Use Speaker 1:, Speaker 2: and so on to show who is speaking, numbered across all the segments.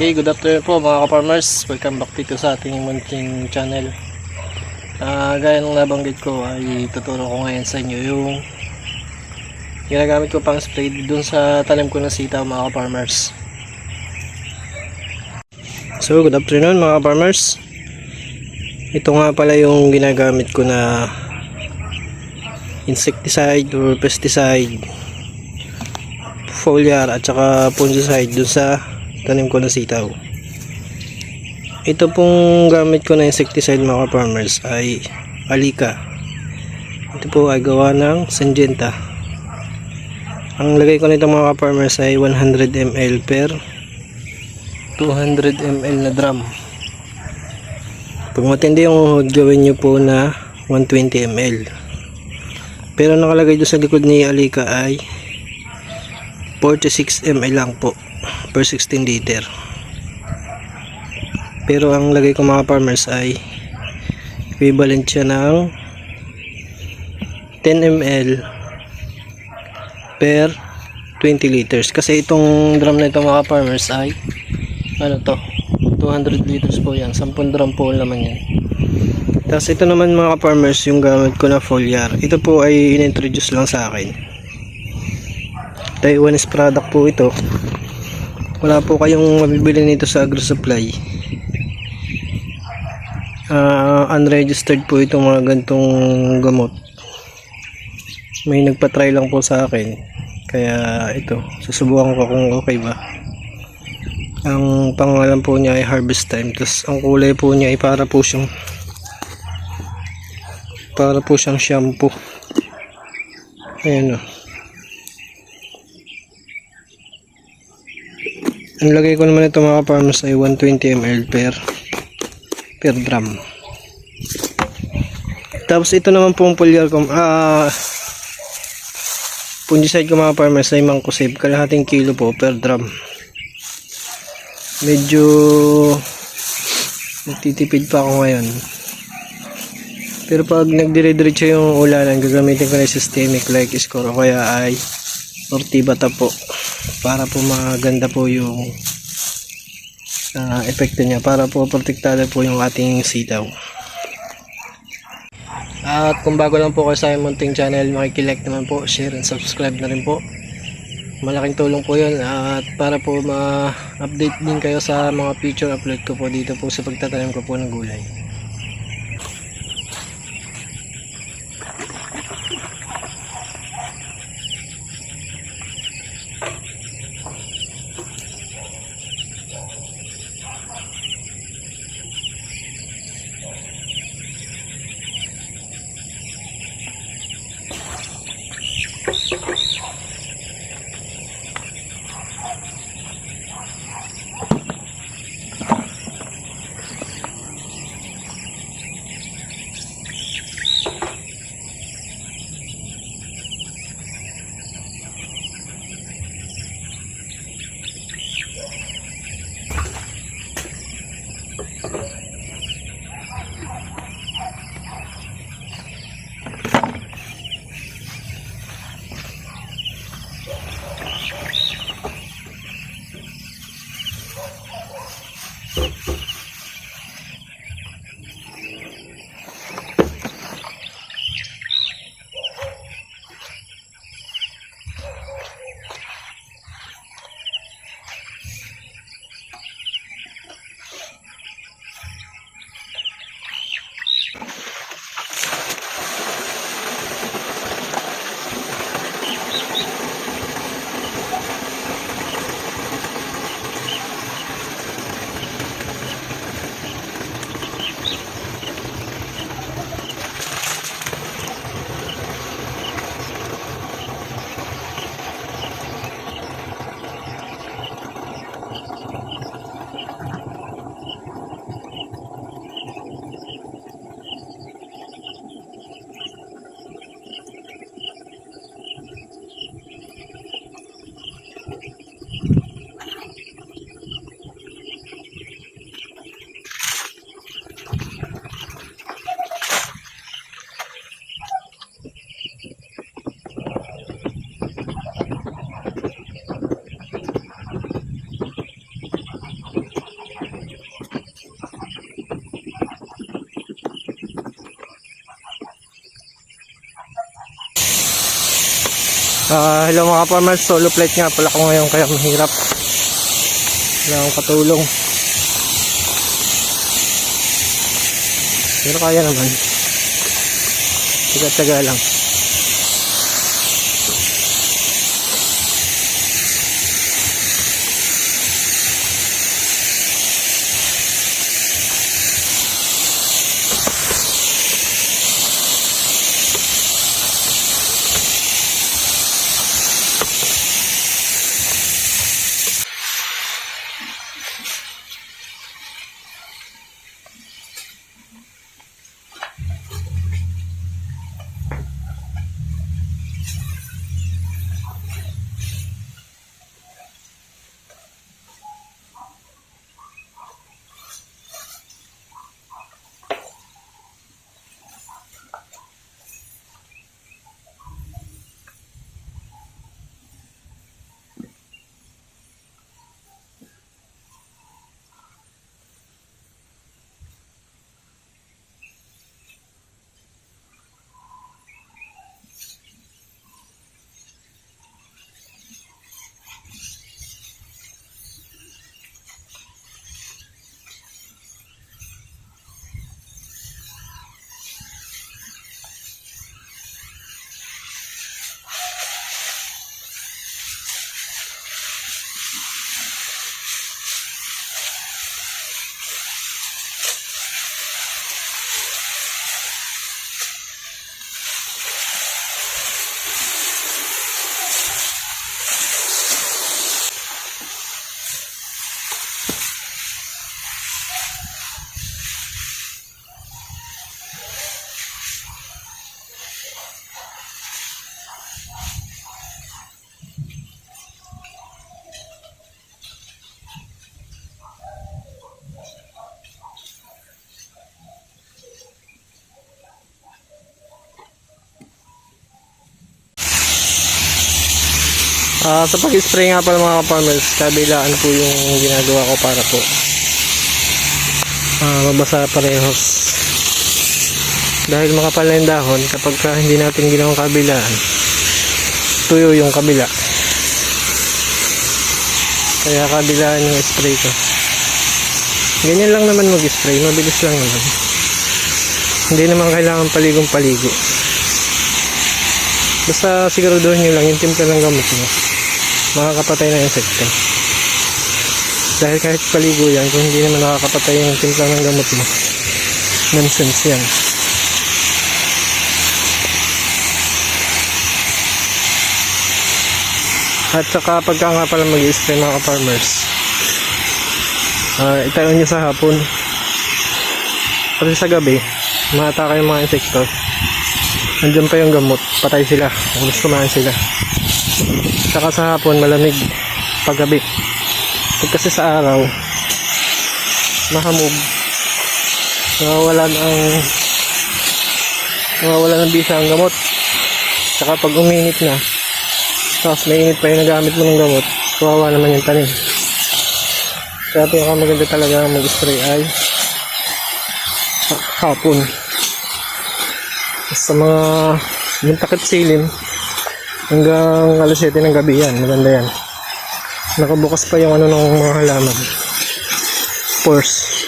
Speaker 1: Okay, good afternoon po mga ka-farmers. Welcome back dito sa ating munting channel. Ah, gaya ng nabanggit ko ay tuturo ko ngayon sa inyo yung ginagamit ko pang spray dun sa talim ko ng sitaw mga ka-farmers. So, good afternoon mga ka-farmers. Ito nga pala yung ginagamit ko na insecticide or pesticide foliar at saka fungicide dun sa tanim ko ng sitaw. Ito pong gamit ko na insecticide mga farmers ay alika. Ito po ay gawa ng Syngenta. Ang lagay ko nito mga farmers ay 100 ml per 200 ml na drum. Pag matindi yung gawin nyo po na 120 ml. Pero nakalagay doon sa likod ni Alika ay 46 ml lang po per 16 liter. Pero ang lagay ko mga farmers ay equivalent siya ng 10 ml per 20 liters. Kasi itong drum na ito mga farmers ay ano to 200 liters po yan. 10 drum po ang laman yan. Tapos ito naman mga farmers yung gamit ko na foliar. Ito po ay inintroduce lang sa akin. Taiwanese product po ito wala po kayong mabibili nito sa agro supply. Ah, unregistered po itong mga gantong gamot. May nagpa-try lang po sa akin. Kaya ito susubukan ko kung okay ba. Ang pangalan po niya ay harvest time. Tapos ang kulay po niya ay para po siyang para po siyang shampoo. Ayan o ang lagay ko naman ito mga farmers ay 120 ml per per drum. Tapos ito naman pong foliar ko ah fungicide ko mga farmers ay mangkusib kalahating kilo po per drum. Medyo nagtitipid pa ako ngayon. Pero pag nagdire-diretso yung ulanan gagamitin ko na systemic like score o kaya ay ortibata po para po maganda po yung ah, epekto niya para po protektado po yung ating sitaw. At kung bago lang po kayo sa munting channel makikilike naman po share and subscribe na rin po. Malaking tulong po yun at para po ma-update din kayo sa mga future upload ko po dito po sa pagtatanim ko po ng gulay Ah, hello mga farmers, solo flight nga pala ko ngayon kaya mahirap. Wala akong katulong. Pero kaya naman. Tiga-tiga lang. Ah, sa pag-spray nga pala mga farmers, kabilaan po yung ginagawa ko para po ah, mabasa parehos. Dahil makapal na yung dahon, kapag ka hindi natin ginawang kabilaan, tuyo yung kabila. Kaya kabilaan yung spray ko. Ganyan lang naman mag-spray, mabilis lang naman. Hindi naman kailangan paligong paligo. Basta siguraduhin nyo lang yung timpla ng gamot mo. Makakapatay na insekto. Dahil kahit paligo yan, kung hindi naman nakakapatay yung timpla ng gamot mo, nonsense yan. At saka pagka nga pala mag-spray mga ka-farmers, ah itayo nyo sa hapon. Kasi sa gabi, maatake yung mga insekto. Nandiyan pa yung gamot, patay sila, ulos kumain sila. Saka sa hapon, malamig paggabi. Pag kasi sa araw, mahamog, nawawala ang nawawala ng bisa ang gamot. Saka pag uminit na, tapos mainit pa yung nagamit mo ng gamot, kawawa naman yung tanim. Kaya pinakamaganda talaga mag-spray ay ha- hapon. Sa mga yung takip silim hanggang alas 7 ng gabi yan. Maganda yan. Nakabukas pa yung ano ng mga halaman. Pores.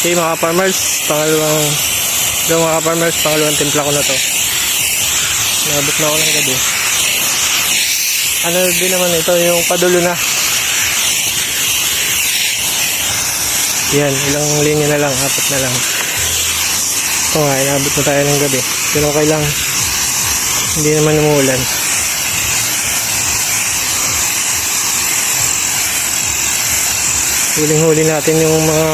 Speaker 1: Okay mga farmers, pangalawang ito mga farmers, pangalawang timpla ko na to. Nabot na ako ng gabi. Ano din naman ito, yung padulo na. Yan, ilang linya na lang, apat na lang. Ito nga, inabot na tayo ng gabi. Pero okay lang. Hindi naman umuulan. Huling-huli natin yung mga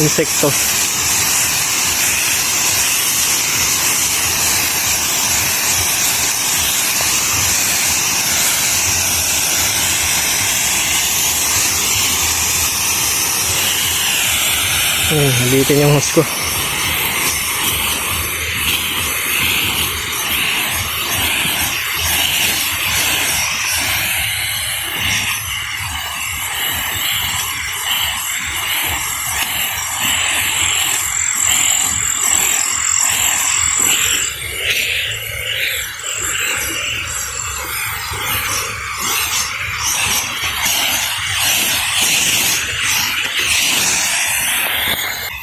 Speaker 1: insekto. Ayan, halitin yung hose ko.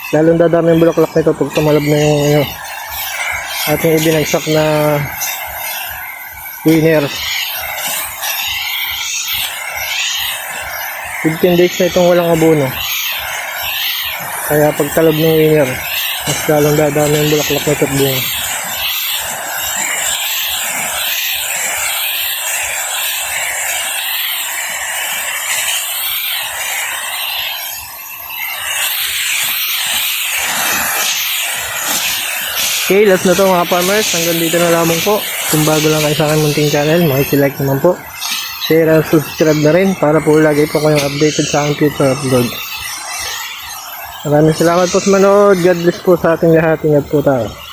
Speaker 1: Lalong dadami yung bulaklak nito pag tumalab na yung ano, ating ibinagsak na winner. 15 days na itong walang abono. Kaya pag talab ng winner, mas lalong dadami yung bulaklak nito at bunga. Okay, last na to mga farmers. Hanggang dito na lamang po. Kung bago lang kayo sa aking munting channel, makikilike naman po. Share and subscribe na rin para po lagi po kayong updated sa aking future upload. Maraming salamat po sa manood. God bless po sa ating lahat. Ingat po tayo.